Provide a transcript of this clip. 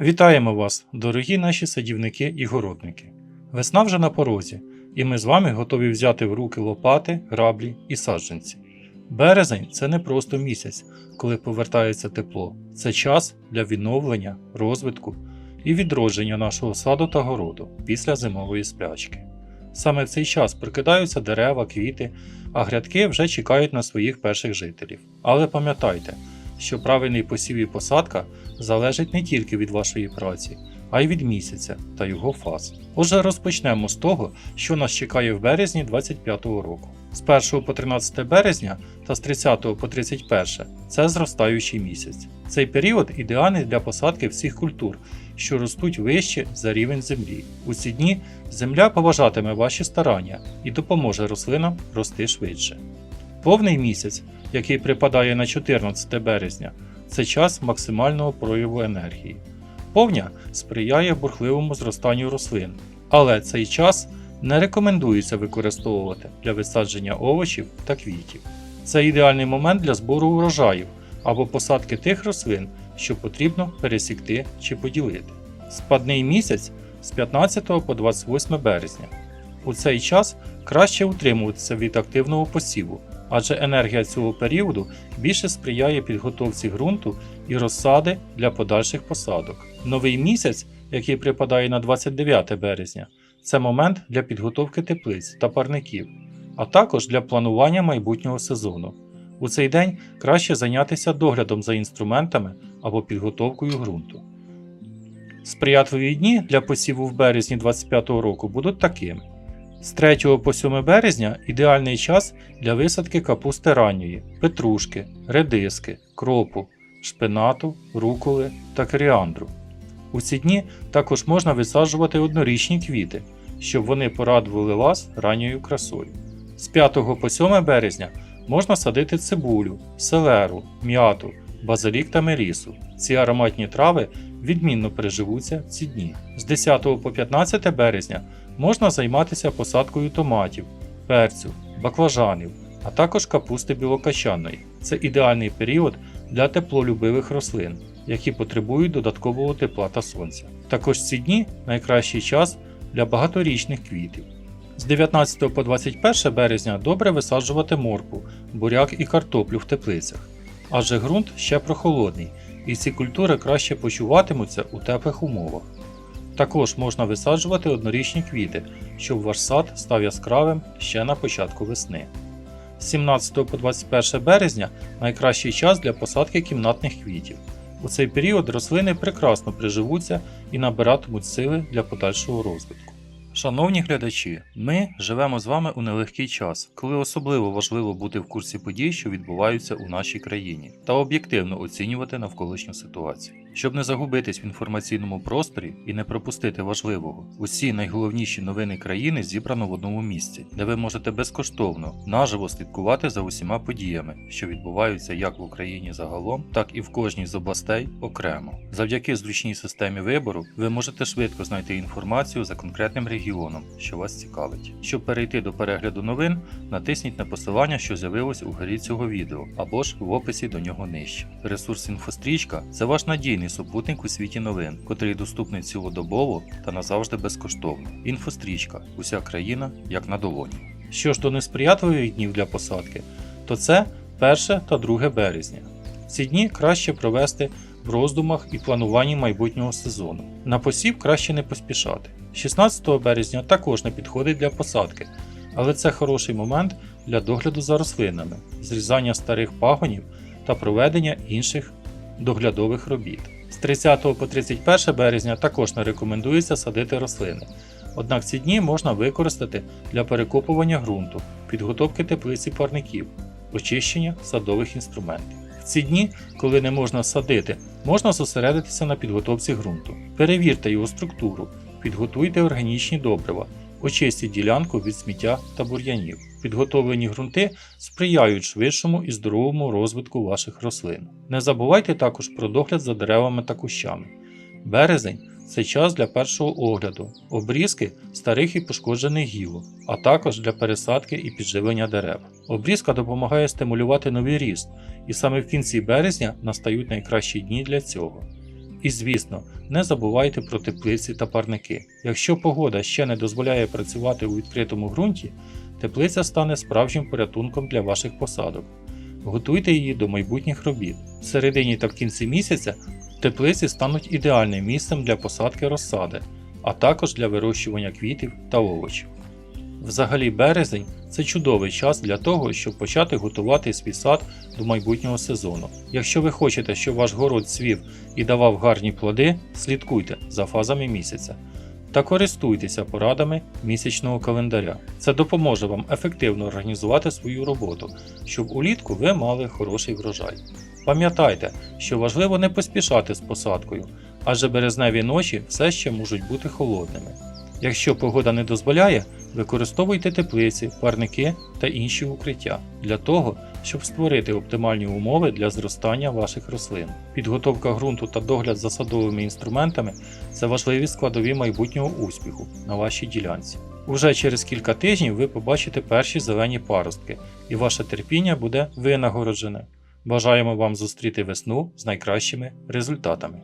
Вітаємо вас, дорогі наші садівники і городники. Весна вже на порозі, і ми з вами готові взяти в руки лопати, граблі і саджанці. Березень це не просто місяць, коли повертається тепло, це час для відновлення, розвитку і відродження нашого саду та городу після зимової сплячки. Саме в цей час прикидаються дерева, квіти, а грядки вже чекають на своїх перших жителів. Але пам'ятайте, що правильний посів і посадка залежить не тільки від вашої праці, а й від місяця та його фаз. Отже, розпочнемо з того, що нас чекає в березні 2025 року. З 1 по 13 березня та з 30 по 31 це зростаючий місяць. Цей період ідеальний для посадки всіх культур, що ростуть вище за рівень землі. У ці дні земля поважатиме ваші старання і допоможе рослинам рости швидше. Повний місяць, який припадає на 14 березня, це час максимального прояву енергії. Повня сприяє бурхливому зростанню рослин, але цей час не рекомендується використовувати для висадження овочів та квітів. Це ідеальний момент для збору урожаїв або посадки тих рослин, що потрібно пересікти чи поділити. Спадний місяць з 15 по 28 березня. У цей час краще утримуватися від активного посіву, адже енергія цього періоду більше сприяє підготовці ґрунту і розсади для подальших посадок. Новий місяць, який припадає на 29 березня, це момент для підготовки теплиць та парників, а також для планування майбутнього сезону. У цей день краще зайнятися доглядом за інструментами або підготовкою ґрунту. Сприятливі дні для посіву в березні 2025 року будуть такими. З 3 по 7 березня ідеальний час для висадки капусти ранньої, петрушки, редиски, кропу, шпинату, руколи та коріандру. У ці дні також можна висаджувати однорічні квіти, щоб вони порадували вас ранньою красою. З 5 по 7 березня можна садити цибулю, селеру, м'яту, базилік та мелісу. Ці ароматні трави відмінно переживуться ці дні. З 10 по 15 березня можна займатися посадкою томатів, перцю, баклажанів, а також капусти білокачаної. Це ідеальний період для теплолюбивих рослин, які потребують додаткового тепла та сонця. Також ці дні найкращий час для багаторічних квітів. З 19 по 21 березня добре висаджувати моркву, буряк і картоплю в теплицях, адже ґрунт ще прохолодний, і ці культури краще почуватимуться у теплих умовах. Також можна висаджувати однорічні квіти, щоб ваш сад став яскравим ще на початку весни. З 17 по 21 березня найкращий час для посадки кімнатних квітів. У цей період рослини прекрасно приживуться і набиратимуть сили для подальшого розвитку. Шановні глядачі, ми живемо з вами у нелегкий час, коли особливо важливо бути в курсі подій, що відбуваються у нашій країні, та об'єктивно оцінювати навколишню ситуацію. Щоб не загубитись в інформаційному просторі і не пропустити важливого, усі найголовніші новини країни зібрано в одному місці, де ви можете безкоштовно наживо слідкувати за усіма подіями, що відбуваються як в Україні загалом, так і в кожній з областей окремо. Завдяки зручній системі вибору ви можете швидко знайти інформацію за конкретним регіоном, що вас цікавить. Щоб перейти до перегляду новин, натисніть на посилання, що з'явилось у горі цього відео, або ж в описі до нього нижче. Ресурс інфострічка це ваш надійний супутник у світі новин, котрий доступний цілодобово та назавжди безкоштовно. Інфострічка уся країна як на долоні. Що ж до несприятливих днів для посадки, то це 1 та 2 березня. Ці дні краще провести в роздумах і плануванні майбутнього сезону. На посів краще не поспішати. 16 березня також не підходить для посадки, але це хороший момент для догляду за рослинами, зрізання старих пагонів та проведення інших доглядових робіт. З 30 по 31 березня також не рекомендується садити рослини. Однак ці дні можна використати для перекопування ґрунту, підготовки теплиць і парників, очищення садових інструментів. В ці дні, коли не можна садити, можна зосередитися на підготовці ґрунту. Перевірте його структуру, підготуйте органічні добрива, очистіть ділянку від сміття та бур'янів. Підготовлені ґрунти сприяють швидшому і здоровому розвитку ваших рослин. Не забувайте також про догляд за деревами та кущами. Березень це час для першого огляду, обрізки старих і пошкоджених гілок, а також для пересадки і підживлення дерев. Обрізка допомагає стимулювати новий ріст, і саме в кінці березня настають найкращі дні для цього. І звісно, не забувайте про теплиці та парники. Якщо погода ще не дозволяє працювати у відкритому ґрунті, теплиця стане справжнім порятунком для ваших посадок. Готуйте її до майбутніх робіт. В середині та в кінці місяця теплиці стануть ідеальним місцем для посадки розсади, а також для вирощування квітів та овочів. Взагалі, березень це чудовий час для того, щоб почати готувати свій сад до майбутнього сезону. Якщо ви хочете, щоб ваш город цвів і давав гарні плоди, слідкуйте за фазами місяця та користуйтеся порадами місячного календаря. Це допоможе вам ефективно організувати свою роботу, щоб улітку ви мали хороший врожай. Пам'ятайте, що важливо не поспішати з посадкою, адже березневі ночі все ще можуть бути холодними. Якщо погода не дозволяє, використовуйте теплиці, парники та інші укриття для того, щоб створити оптимальні умови для зростання ваших рослин. Підготовка ґрунту та догляд за садовими інструментами це важливі складові майбутнього успіху на вашій ділянці. Уже через кілька тижнів ви побачите перші зелені паростки, і ваше терпіння буде винагороджене. Бажаємо вам зустріти весну з найкращими результатами.